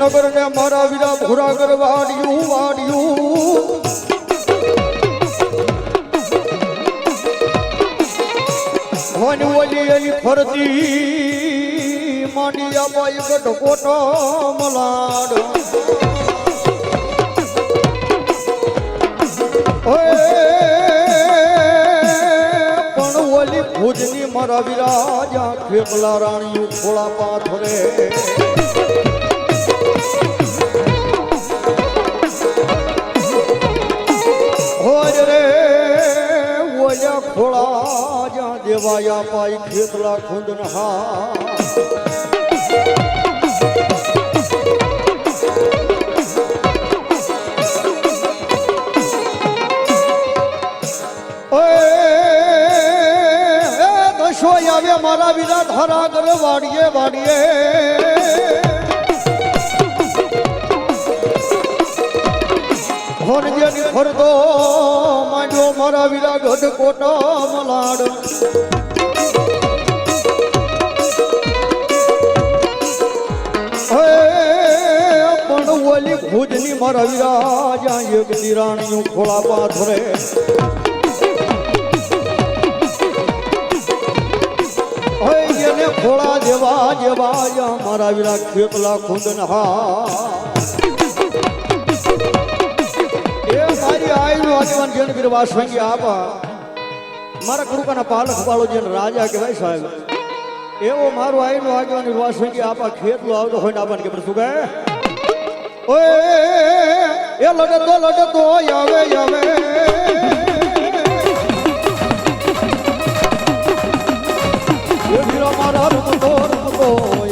ભુજનગર ને મારા વીરા ભુરાગર વાડિયું વાડ્યું ભવાની ઓલી એની ફરતી માંડિયા બાઈ ગઢ કોટો મલાડ. પણ ભુજની મારા વિરાજા ખેપલા રાણીયું ખોળા પાથરે. દેવાયા પાઈ ખેતલા ખુંદ હા આવે મારા વિના ધરા કર વાડીએ વાડીએ. ભણજેની ફરતો માંડ્યો મારા વિરા ગઢ કોટા મલાડ. પણ ઓલી ભુજની મારા વિરા જ્યાં એક દિરાણીયું ખોળા પાથરે. એને ખોળા જેવા જેવા મારા વિરા ખેતલા ખુંદન હા આગેવાન જેને વીર સંગી આપા. મારા કૃપાના પાલક વાળો જેને રાજા કહેવાય સાહેબ. એવો મારો આઈનો આગેવાન વીર સંગી આપા, ખેતલો આવતો હોય ને આપણને કે શું કહે? ઓય, એ લડતો લડતો આવે આવે.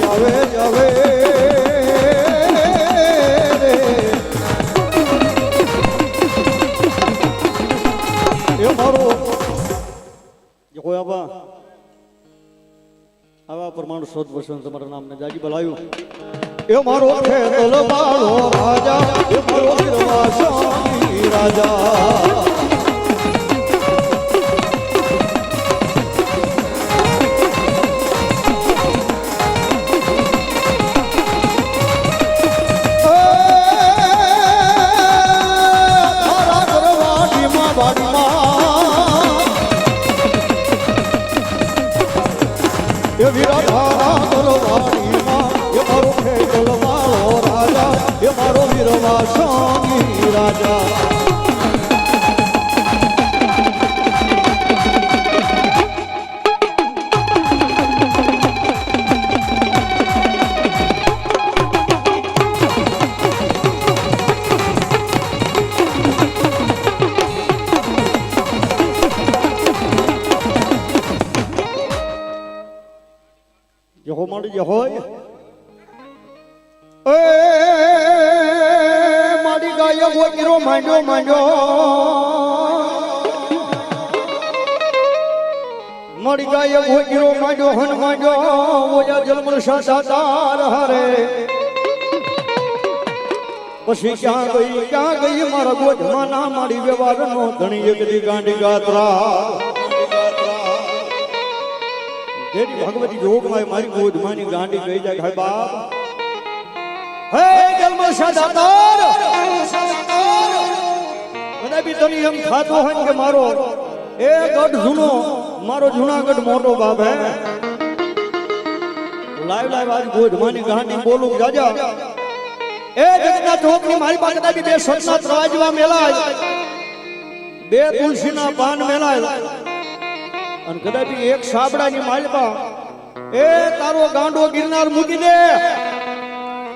આવે આવે. પરમાણુ શોધ વસન તમારા નામને જાજી બોલાવ્યું એ મારો છે તલબાળો રાજા, એ મારો રાજા. એ વીરા ધારા તલવાડીમાં એ મારો ખેતલ મારો રાજા એ મારો વીરવા સ્વામી રાજા. માંડ્યો હન માંડ્યો ઓજા જલમલ સાતાર હરે. પછી ક્યાં ગઈ ક્યાં ગઈ, મારા ગોધમાં ના માડી વ્યવહાર નો ધણી એક દી ગાંડી ગાત્રા. જેની ભગવતી જોગમાં મારી ગોધમાની ગાંડી કહી જાય, હાય બાપ. હે જન્મ સદાતાર મને બી તને એમ થાતો હોય કે મારો એ ગઢ જૂનો મારો જૂનાગઢ મોટો બાપ હે. લાઈવ લાઈવ આજ ગોધમાની ગાંડી બોલું, જાજા. એ જગતના ચોકની મારી પાસે દાદી બે સતના ત્રાજવા મેલાય. બે તુલસીના પાન મેલાય. અને કદાચ એક સાબડાની માલપા એ તારો ગાંડો ગિરનાર મૂકી દે.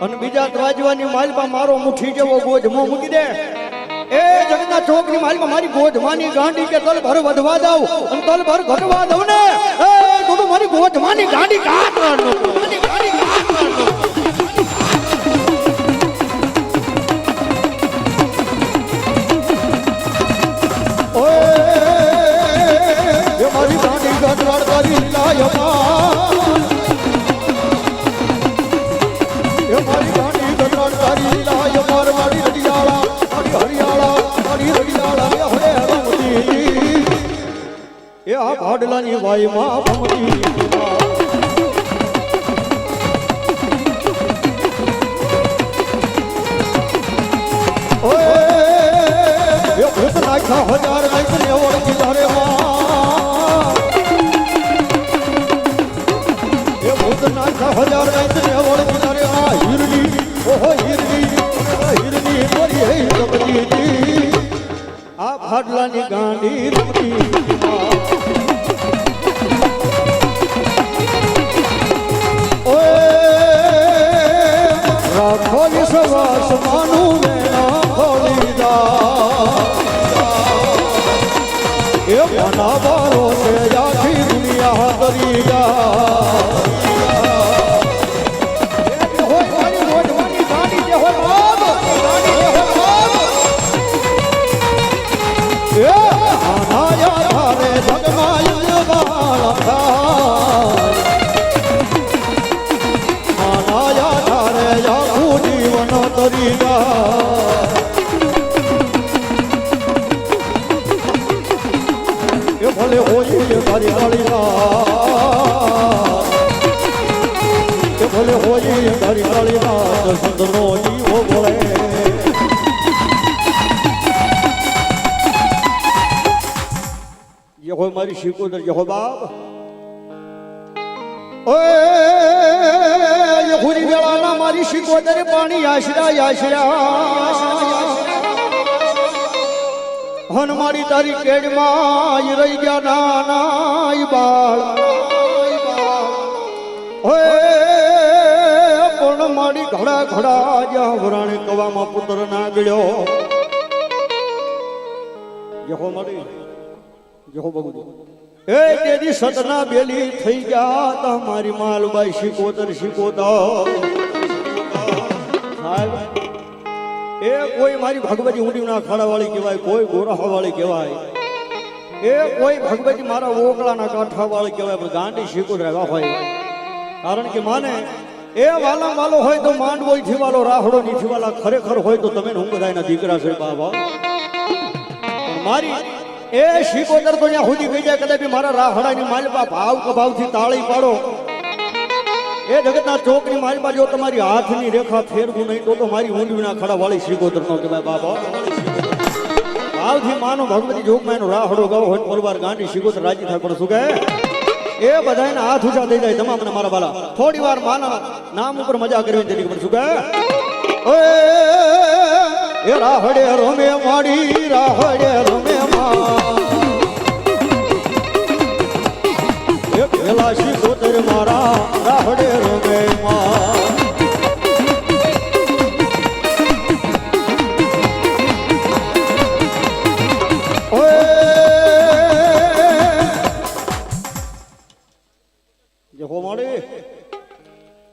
અને બીજા ત્રાજવાની માલપા મારો મુઠી જેવો ગોધમો મૂકી દે. એ જગતના ચોકની માલપા મારી ગોધવાની ગાંડી કે તલ ભર વધવા દઉં અને તલ ભર ઘટવા દઉં ને. એ, તું મારી ગોધમાની ગાંડી કાટ મારી ભાડલાની વાયમાં ભમતી. જે હોય મારી શીખોદર જે હોય બાપ ઓય યહુરી વેળાના મારી શીખોદર પાણી આશરા આશરા હન મારી તારી કેડમાં રહી ગયા નાના બાળ ઓય પણ મારી ઘડા ઘડા જ્યાં વરાણે કવામાં પુત્ર ના ગળ્યો જેહો મારી જેહો બગુ એ તેદી સતના બેલી થઈ ગયા તા, મારી માલબાઈ શિકોતર શીકોતર. એ કોઈ મારી ભગવતી ઊંડીના ખાડાવાળી કહેવાય, કોઈ ગોરાવાળી કહેવાય. એ કોઈ ભગવતી મારા ઓગળાના કાંઠાવાળી કહેવાય, પણ ગાંડી શીકું રહેવા હોય. કારણ કે માને, એ વાલા વાલો હોય તો માંડવો થી વાલો રાહડો નીથી વાલા ખરેખર હોય તો તમે હું બધાના દીકરા છે બાબા મારી એ શીકોદર તો ત્યાં સુધી ગઈ જાય, કદાચ મારા રાહડાની માલપા ભાવ કભાવથી તાળી પાડો. એ જગતના ચોકની મારી જો તમારી હાથની રેખા ફેરવું નહીં, તો તો મારી ઊંડવીના ખડા વાળી શીગોદર નો કહેવાય બાબા ભાવથી માનો, ભગવતી જોગમાં એનો રાહડો ગાવ હોય પરિવાર ગાંડી શીગોદર રાજી થાય, પણ શું કહે? એ બધાને હાથ ઊંચા થઈ જાય તમામને મારા બાલા. થોડી વાર માના, નામ ઉપર મજા કરવી તેની પણ શું કહે? એ રાહડે રોમે માડી રાહડે રમે મા એ પેલા શીગોદર મારા રાહડે રમે માં.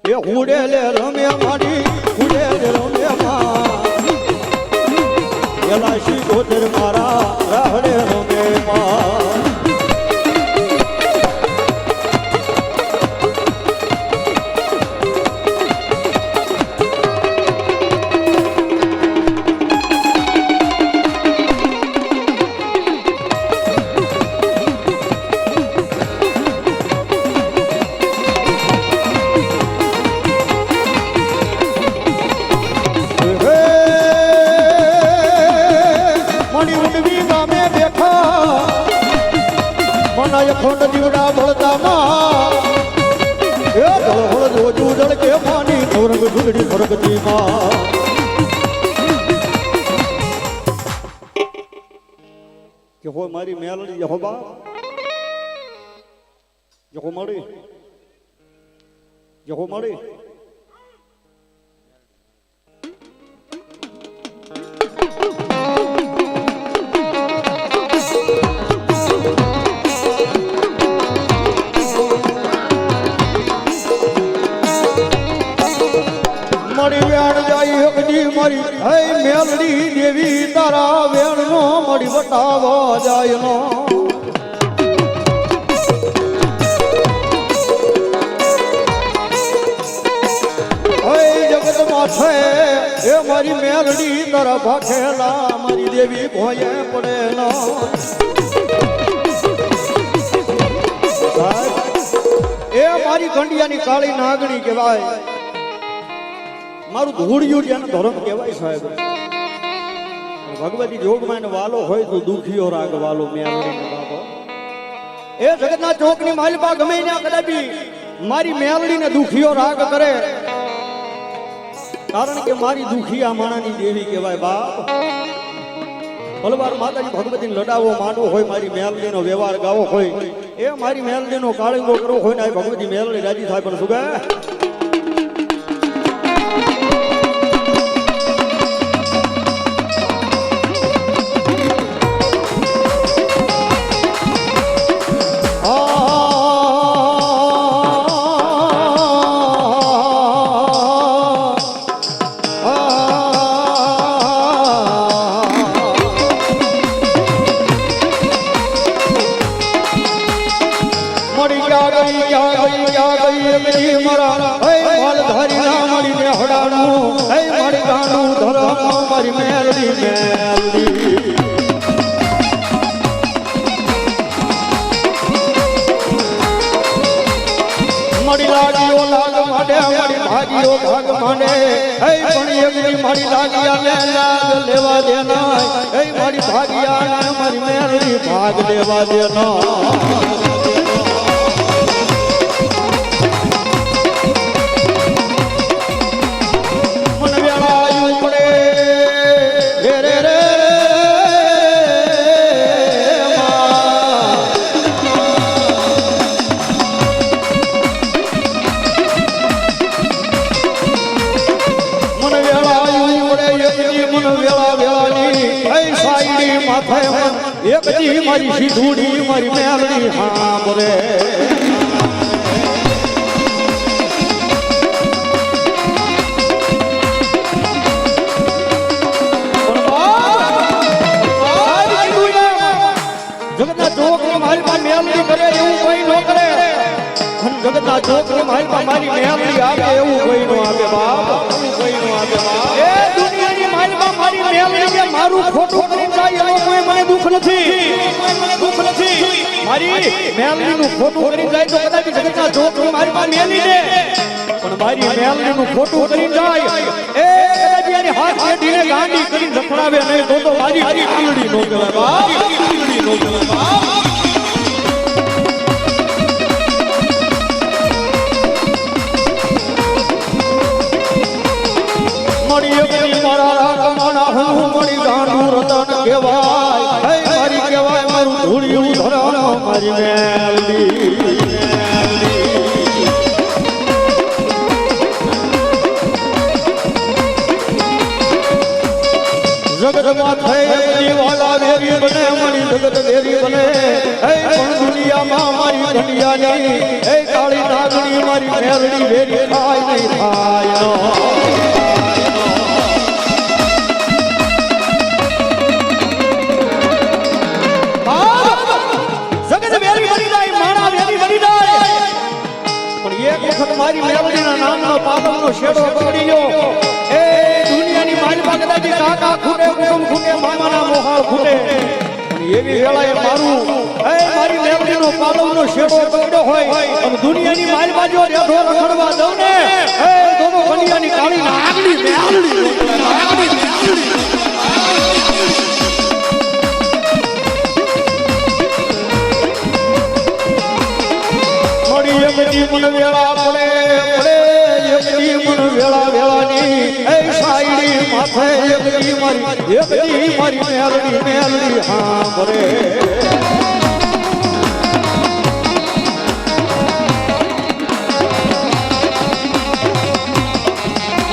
એ હુડે લે રમે માડી હુડે માં. પેલા મારા રાહડે રમે માં કે હો મારી મેલડી હો બા જો હો મળી? જો હો મળી? મારી વેણ જાય એકજી મરી, હે મેલડી દેવી મળી બતાવો જાય નો હે જગતમાં છે એ મારી મેલડી તરફ ખેલા, મારી દેવી ભોયે પડે નો. એ મારી કંડિયાની કાળી નાગણી કહેવાય. મારું ધૂળિયું ધર્મ કહેવાય સાહેબ. ભગવતી જોગમાં વાલો હોય તો દુખીઓ રાગ વાલો મેલડીને બાપો એ જગતના ચોકની માલિપા ગમે ત્યાં મારી મેલડીને દુખીઓ રાગ કરે. કારણ કે મારી દુખી આ માણાની દેવી કહેવાય બાપ. ભલવાર માતાજી ભગવતીને લડાવો માંડવો હોય, મારી મેલડીનો વ્યવહાર ગાવો હોય. એ મારી મેલડીનો કાળિંગો કરવો હોય ને ભગવતી મેલડી રાજી થાય પણ શું મળી જા ગઈ જા ગઈ જા ગઈ એમની મરા, હે માલ ધારી ના મળી ને હડાનું હે મારી ગાનું ધરમ મારી મેલડી મેલડી. મળી લાગીઓ લાગ માંડે મળી ભાગીઓ ભાગ માંડે, હે પણ એકની મળી લાગિયા ને લાગ લેવા દે ના હે મારી ભાગિયા ને મારી ભાગ લેવા દે સાઈડી માથે એકની મારી સીધુડી મારી મેલડી હાંભરે. જગતના જોગ ને મારી પાસે મેલડી કરે એવું કોઈ ન કરે. જગતના જોગ ને મારી પાસે મારી મેલડી આવે એવું કોઈ ન આવે બાપ. કોઈ ન આપે બાપ. મારી પાસે મારી ખોટું કરી જાય એનો કોઈ મને દુખ નથી. દુખ નથી. મારી મેલડીનું ખોટું કરી જાય તો કદાચ જગતના જોગ ને મારી પાસે મેલી દે. પણ મારી મેલડીનું ખોટું કરી જાય એ કદાચ એની હાથ પેઢીને ગાંડી કરી લખડાવે નહીં તો તો મારી મેલડી નો કહેવાય બાપ મેલડી નો કહેવાય બાપ મળી મારા કહેવાય હે મારી કહેવાય મારું ધૂળિયું ધરાણ, મારી મેલડી. જગતમાં થઈ વાલા વેરી બને મારી જગત વેરી બને. હે પણ દુનિયામાં મારી દુનિયાની હે કાળી નાગણી, મારી મેલડી વેરી થાય. શેડો પકડી એ દુનિયાની મારી પાસે કાકા ખૂટે કુટુંબ ખૂટે મામાના મોહાળ ખૂટે એવી વેળાએ મારું, એ મારી લેવડીનો પાલવનો શેડો પકડ્યો હોય. અને દુનિયાની મારી બાજુ રેઢો રખડવા દઉં ને, એ દોનો કલિયાની કાળી મેલડી મળી એકની મન વેળા પડે. વેળા વેળાની, એ સાઈડી માથે એકલી મારી એકલી મારી મેલડી મેલડી હા બરે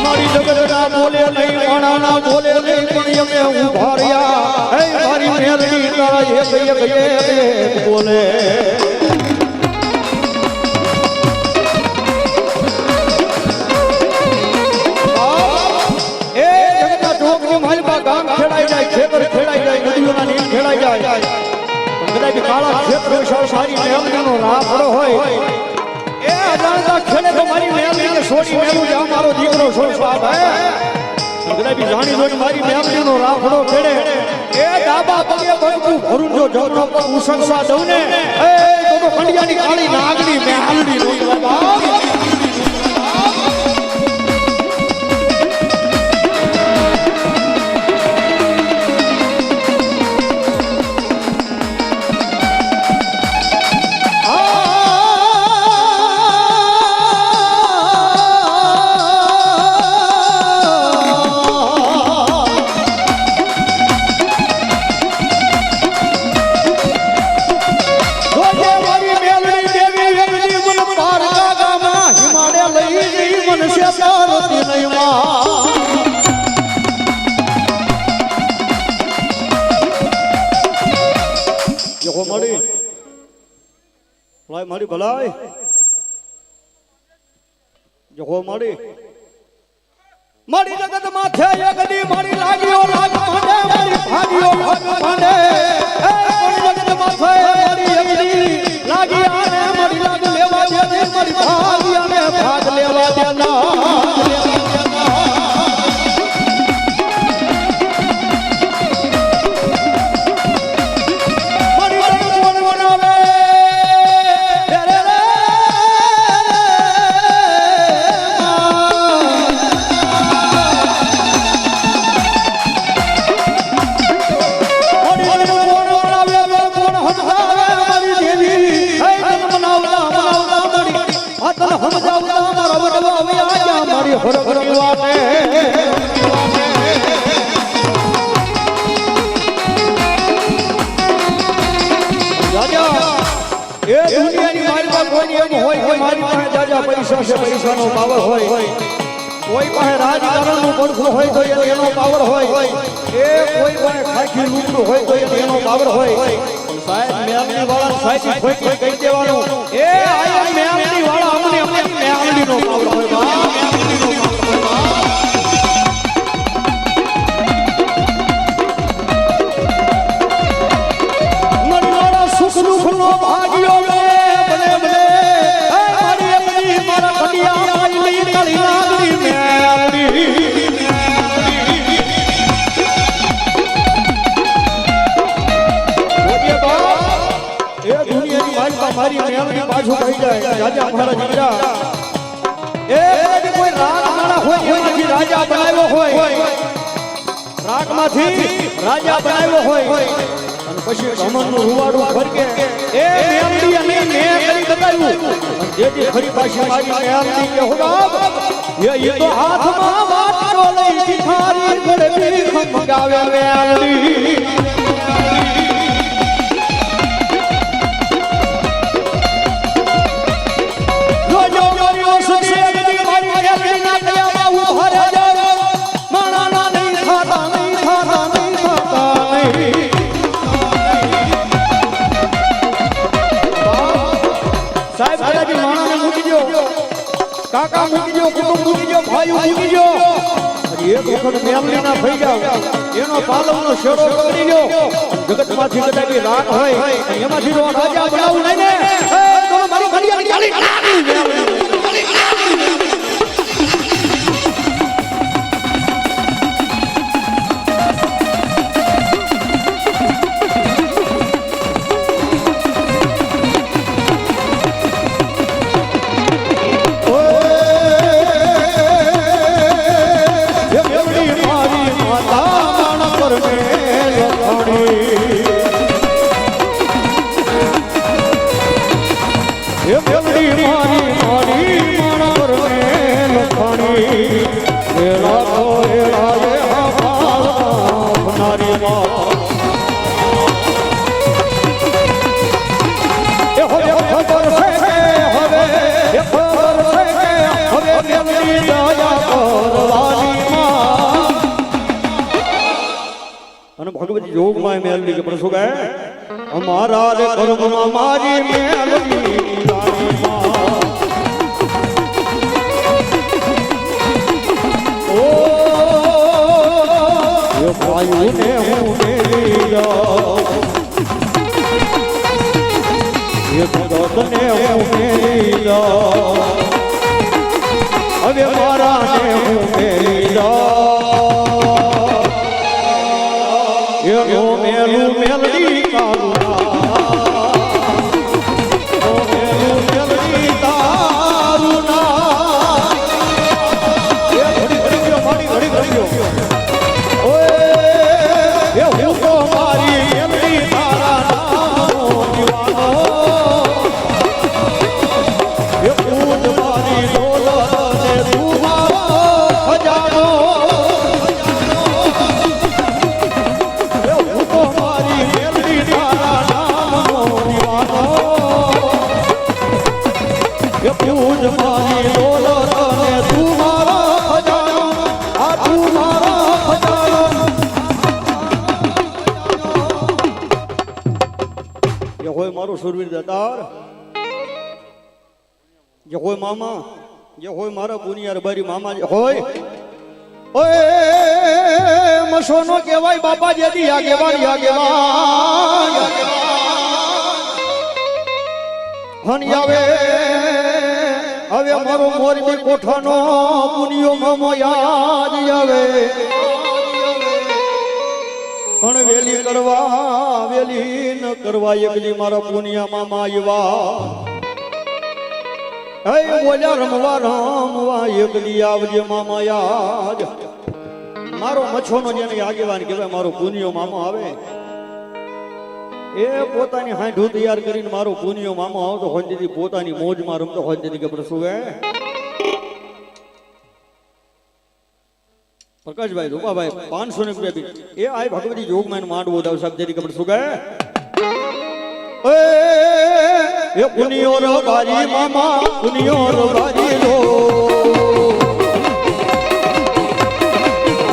મારી જગતના બોલે નહીં માણાના બોલે નહીં, પણ અમે ઊભા એ મારી મેલડી તારા એક એક બોલે. ખેતર ખેડાઈ જાય, નદીઓના નીર ખેડાઈ જાય. કદાચ કાળા ક્ષેત્ર વિશાળ સારી મેલડીનો રાફડો હોય. એ અજાણતા ખેડે તો મારી મેલડીને છોડી મેલું આ મારો દીકરો છો સાહેબ હે? કદાચ જાણી જોઈ મારી મેલડીનો રાફડો ખેડે. એ ડાબા પગે બળકું ભરું જો જોતો પગ ઉસંગવા દઉં ને. એ તો તો કાળી નાગની મેલડી રોઈ બાપ સાહેબ મારી ભલાઈ જો મારી. મારી જગત માથે એકદી મારી લાગ્યો લાગ માંડે મારી ભાગ્યો ભગ માંડે એ મારી જગત માથે મારી એકદી લાગી આને મારી લાગ લેવા દે મારી ભાગ્યાને ભાગ લેવા દે પાસે છે પૈસાનો પાવર હોય કોઈ પાસે રાજકારણનું પડખું હોય તો એને પાવર હોય એ કોઈ પાસે હોય તો એને પાવર હોય ખોટી કહી અમને મેમનીનો પાવર હોય બા મેમનીનો પાવર હોય બા મરનારા સુખ દુઃખ ભાગ્યો રે બને બને હે મારી અમરી મારા કડિયા મારી કાળી એ દુનિયાની મારી મારી પાછું થઈ જાય. રાજા મહારાજ એ કોઈ રાગ માળા હોય એમાંથી રાજા બનાવ્યો હોય. રાગમાંથી રાજા બનાવ્યો હોય. અને પછી કમરનું રૂવાડું ફરકે એ મેમડી અને મેં કરી બતાવ્યું. અને જે જે ખરી પાછી મારી મેમડી કે હુડાબ એ એ તો હાથમાં વાટકો લઈ ભિખારી ગળે ખમગાવે મેમડી દો અને એક વખત મેમલી ના થઈ જાવ એનો પાલવનો શેડો પકડી લ્યો જગતમાંથી કદાચ રાત હોય એમાંથી રાજા બનાવું નહીં ને તો મારી ઘડિયાળ ચાલી જોગમાં મેલડી કે પણ શું કહે અમારા રે કર્મમાં મારી મેલડી રાણી માં ઓ એ ભાઈઓને હું એ ભગતને હું મેલી જાઉં મારા બુનિયાર બારી મામા હોય. ઓય મસોનો કહેવાય બાપા જેદી આગેવાન આગેવાન. હની આવે. હવે મારો મોરબી કોઠાનો બુનિયો મામો યાદ આવે. પણ વેલી કરવા, વેલી ન કરવા એકલી મારા પુનિયા મામા આવ્યા. હે બોલ્યા, રમવા રમવા, એકલી આવજે મામા યાદ. મારો મચ્છોનો જેને આગેવાન કહેવાય, મારો પુનિયો મામો આવે. એ પોતાની હાંઠું તૈયાર કરીને મારો પુનિયો મામો આવતો હોય તેથી પોતાની મોજમાં રમતો હોય તેથી કે શું હે? પ્રકાશભાઈ, રૂપાભાઈ, પાંચસો ને રૂપિયા એ આય ભગવતી જોગમાં માંડવો દાવ સાહેબ જેની કપડ શું કહે એ પુનિયો રો બારી મામા પુનિયો રો બારી રો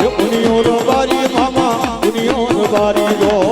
એ પુનિયો રો બારી મામા પુનિયો રો બારી રો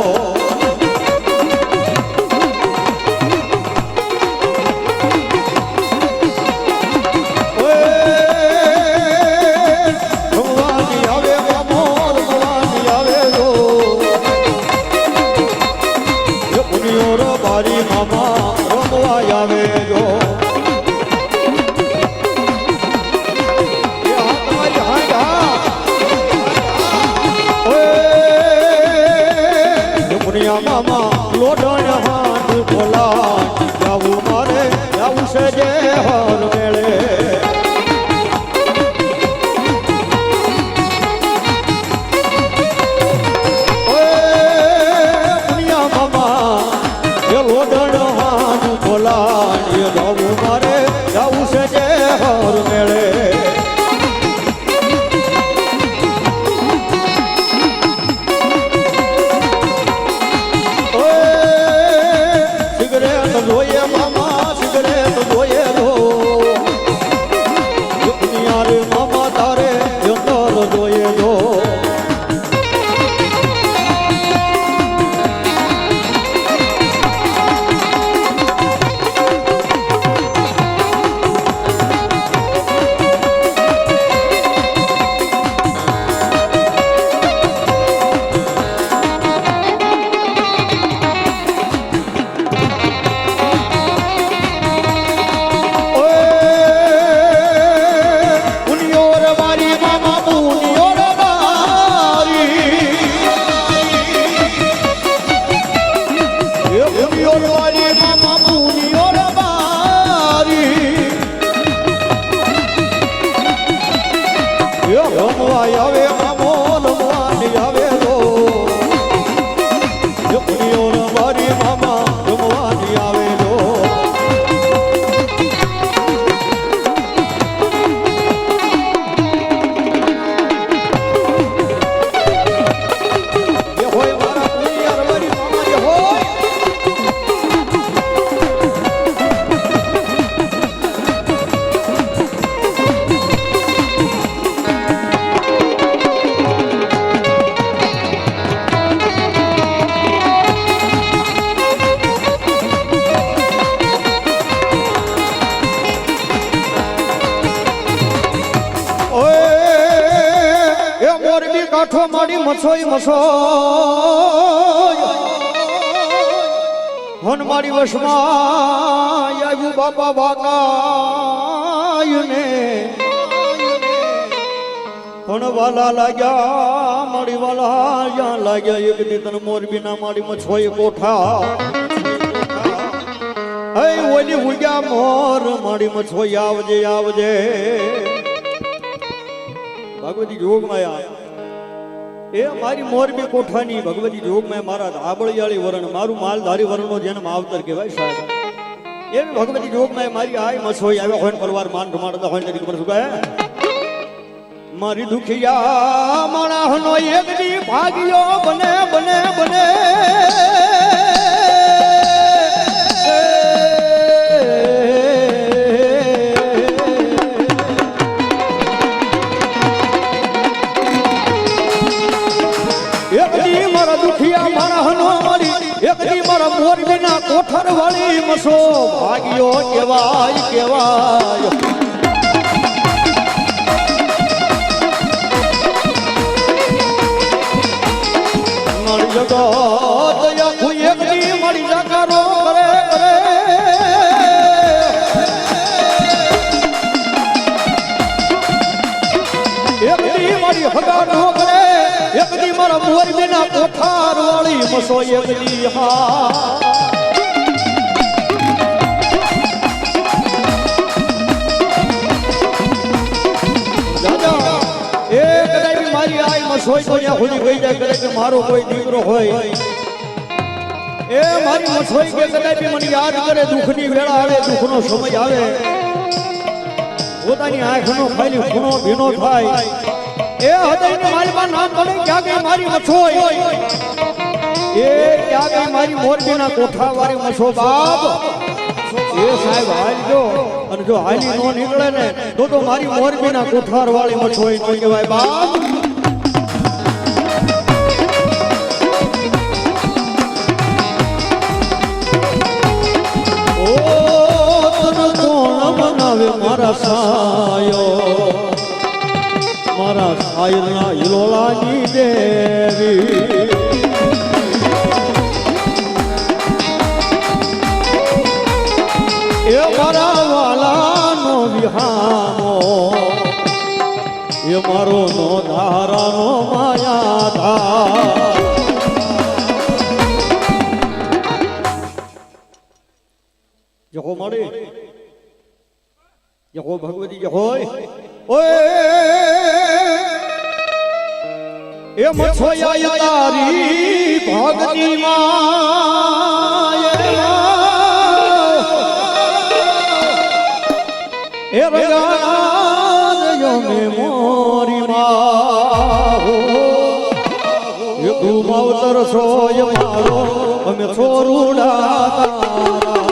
એ રમવા આવે મામો મછોઈ હન મારી વશમાં આવ્યું બાપા વાકાય ને પણ વાલા લાગ્યા, મારી વાલા જ્યાં લાગ્યા, એક દી તને મોરબી ના મારી મછોઈ કોઠા હે, ઓલી ઉગ્યા મોર મારી મછોઈ આવજે આવજે. ભગવતી જોગ માયા. એ મારી મોરબી કોઠાની ભગવતી જોગમાં મારા આબળિયાળી વરણ, મારું માલધારી વરણનો જન્મ આવતર કહેવાય સાહેબ. એ ભગવતી જોગમાં મારી આય મસોઈ આવ્યો હોય પરવાર માન રમાડતા હોય તેની ખબર શું મારી દુખિયા માણસનો એક દી ભાગ્યો, બને બને બને. એક દી મારા મોરબી ના કોઠર વાળી મસો ભાગ્યો કેવાય કેવાય મળી જગો વાળી મસો હા મસોઈ તો ત્યાં સુધી ગઈ જાય કદાચ કે મારો કોઈ દીકરો હોય એ મારી મસોઈ કે કદાચ મને યાદ કરે દુઃખની વેળા આવે દુઃખનો સમય આવે પોતાની આંખનો ખાલી ખૂણો ભીનો થાય એ હૃદયને મારી પાસે ક્યાં ગઈ મારી મસોઈ એ ક્યાં ગઈ મારી મોરબીના કોઠા વાળી મસો બાપ? એ સાહેબ હાલજો અને જો હાલી નો નીકળે ને, તો તો મારી મોરબીના કોઠાર વાળી મછોઈ નો કહેવાય બાપ. મારા સાયો? મારા સાયલના હિલોલાની દેવી મળે જહો ભગવતી હોય ઓય. એ મછોયા તારી ભગતી માં એ રગાયો મે મોરી એ તું માવતર સોય મારો. અમે છોરુડા તારા.